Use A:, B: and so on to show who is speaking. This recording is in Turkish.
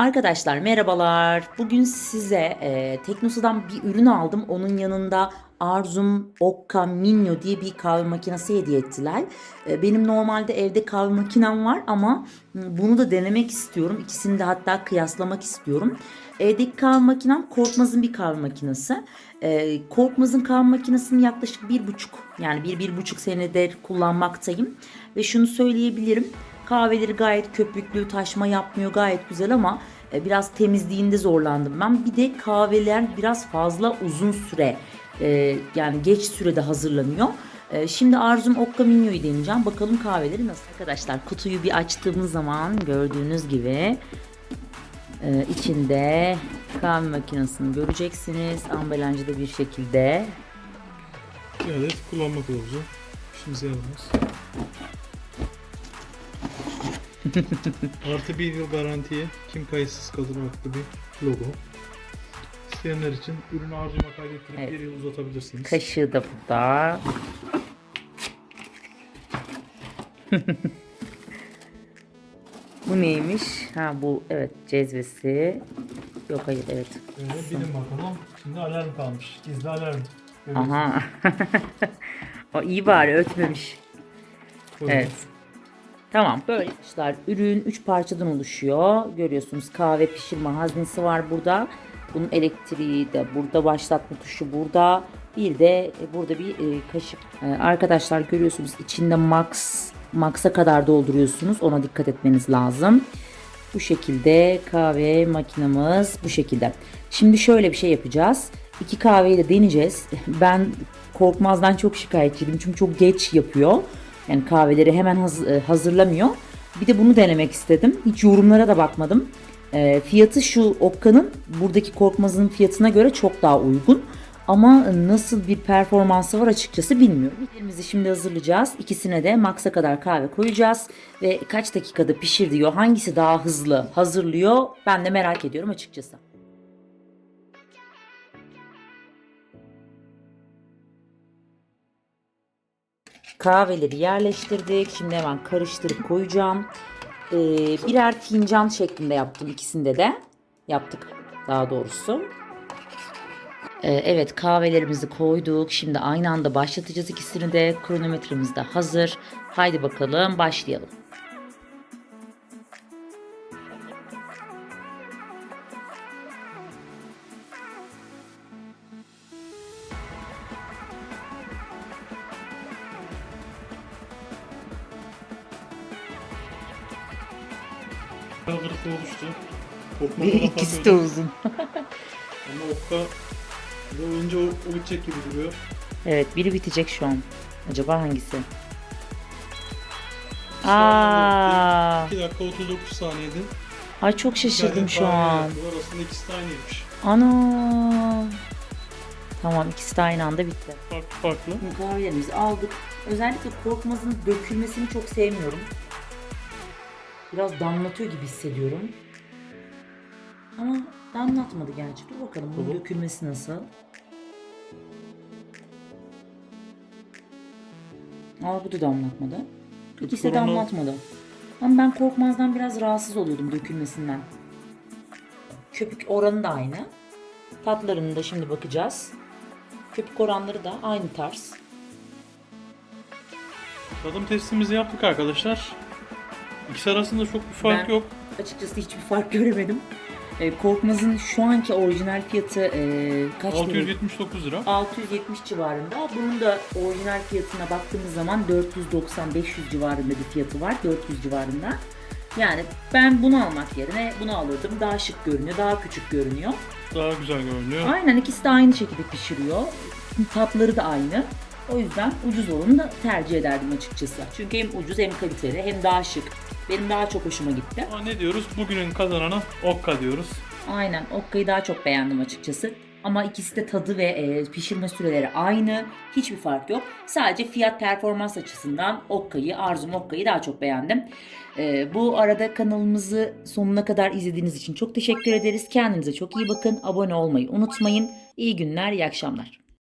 A: Arkadaşlar merhabalar. Bugün size e, Teknosa'dan bir ürün aldım. Onun yanında Arzum Okka Minyo diye bir kahve makinesi hediye ettiler. E, benim normalde evde kahve makinem var ama bunu da denemek istiyorum. İkisini de hatta kıyaslamak istiyorum. Evdeki kahve makinem Korkmaz'ın bir kahve makinesi. E, Korkmaz'ın kahve makinesini yaklaşık bir buçuk yani bir, bir buçuk senedir kullanmaktayım. Ve şunu söyleyebilirim. Kahveleri gayet köpüklü, taşma yapmıyor gayet güzel ama e, biraz temizliğinde zorlandım ben. Bir de kahveler biraz fazla uzun süre e, yani geç sürede hazırlanıyor. E, Şimdi Arzum Okka Minyo'yu deneyeceğim. Bakalım kahveleri nasıl? Arkadaşlar kutuyu bir açtığımız zaman gördüğünüz gibi içinde kahve makinesini göreceksiniz. Ambalajda bir şekilde.
B: Bir adet kullanma kılavuzu. İşimize yaramaz. Artı bir yıl garantiye kim kayıtsız kalır adlı bir logo. İsteyenler için ürünü harcama kaydettirip
A: Evet.
B: bir yıl uzatabilirsiniz.
A: Kaşığı da burada. bu neymiş? Ha bu evet cezvesi. Yok hayır evet.
B: Böyle bilin bakalım. Şimdi alarm kalmış. Gizli alarm. Görüyorsunuz.
A: Aha. o iyi bari ötmemiş.
B: Buyurun.
A: Evet. Tamam böyle arkadaşlar ürün 3 parçadan oluşuyor. Görüyorsunuz kahve pişirme haznesi var burada. Bunun elektriği de burada başlatma tuşu burada. Bir de e, burada bir e, kaşık. E, arkadaşlar görüyorsunuz içinde max max'a kadar dolduruyorsunuz. Ona dikkat etmeniz lazım. Bu şekilde kahve makinamız bu şekilde. Şimdi şöyle bir şey yapacağız. İki kahveyi de deneyeceğiz. Ben Korkmaz'dan çok şikayetçiydim çünkü çok geç yapıyor. Yani kahveleri hemen e, hazırlamıyor. Bir de bunu denemek istedim. Hiç yorumlara da bakmadım. E, fiyatı şu Okka'nın buradaki Korkmaz'ın fiyatına göre çok daha uygun. Ama nasıl bir performansı var açıkçası bilmiyorum. Elimizi şimdi hazırlayacağız. İkisine de maksa kadar kahve koyacağız. Ve kaç dakikada pişir diyor. Hangisi daha hızlı hazırlıyor ben de merak ediyorum açıkçası. Kahveleri yerleştirdik. Şimdi hemen karıştırıp koyacağım. Ee, birer fincan şeklinde yaptım ikisinde de. Yaptık daha doğrusu. Ee, evet kahvelerimizi koyduk. Şimdi aynı anda başlatacağız ikisini de. Kronometremiz de hazır. Haydi bakalım başlayalım.
B: Kaldırıklı oluştu. Korkma
A: Bir
B: falan
A: ikisi de uzun.
B: Ama okka da önce o, o bitecek gibi duruyor.
A: Evet biri bitecek şu an. Acaba hangisi?
B: İşte
A: Aa,
B: 2 dakika 39 saniyede.
A: ay çok şaşırdım şu an.
B: Bu arasında ikisi de aynıymış.
A: Ana. Tamam ikisi de aynı anda bitti.
B: Farklı farklı.
A: Kahvelerimizi aldık. Özellikle korkmazın dökülmesini çok sevmiyorum. Biraz damlatıyor gibi hissediyorum. Ama damlatmadı gerçi. Dur bakalım bunun dökülmesi nasıl? Aa bu da damlatmadı. İkisi de damlatmadı. Ama ben korkmazdan biraz rahatsız oluyordum dökülmesinden. Köpük oranı da aynı. Tatlarını da şimdi bakacağız. Köpük oranları da aynı tarz.
B: Tadım testimizi yaptık arkadaşlar. İkisi arasında çok bir fark
A: Ben-
B: yok.
A: Açıkçası hiçbir fark göremedim. E, Korkmaz'ın şu anki orijinal fiyatı e, kaç lira?
B: 679 lira.
A: 670 civarında. Bunun da orijinal fiyatına baktığımız zaman 490-500 civarında bir fiyatı var. 400 civarında. Yani ben bunu almak yerine bunu alırdım. Daha şık görünüyor, daha küçük görünüyor.
B: Daha güzel görünüyor.
A: Aynen ikisi de aynı şekilde pişiriyor. Tatları da aynı. O yüzden ucuz olanı da tercih ederdim açıkçası. Çünkü hem ucuz hem kaliteli hem daha şık. Benim daha çok hoşuma gitti.
B: Ama ne diyoruz? Bugünün kazananı Okka diyoruz.
A: Aynen Okka'yı daha çok beğendim açıkçası. Ama ikisi de tadı ve e, pişirme süreleri aynı. Hiçbir fark yok. Sadece fiyat performans açısından Okka'yı, Arzum Okka'yı daha çok beğendim. E, bu arada kanalımızı sonuna kadar izlediğiniz için çok teşekkür ederiz. Kendinize çok iyi bakın. Abone olmayı unutmayın. İyi günler, iyi akşamlar.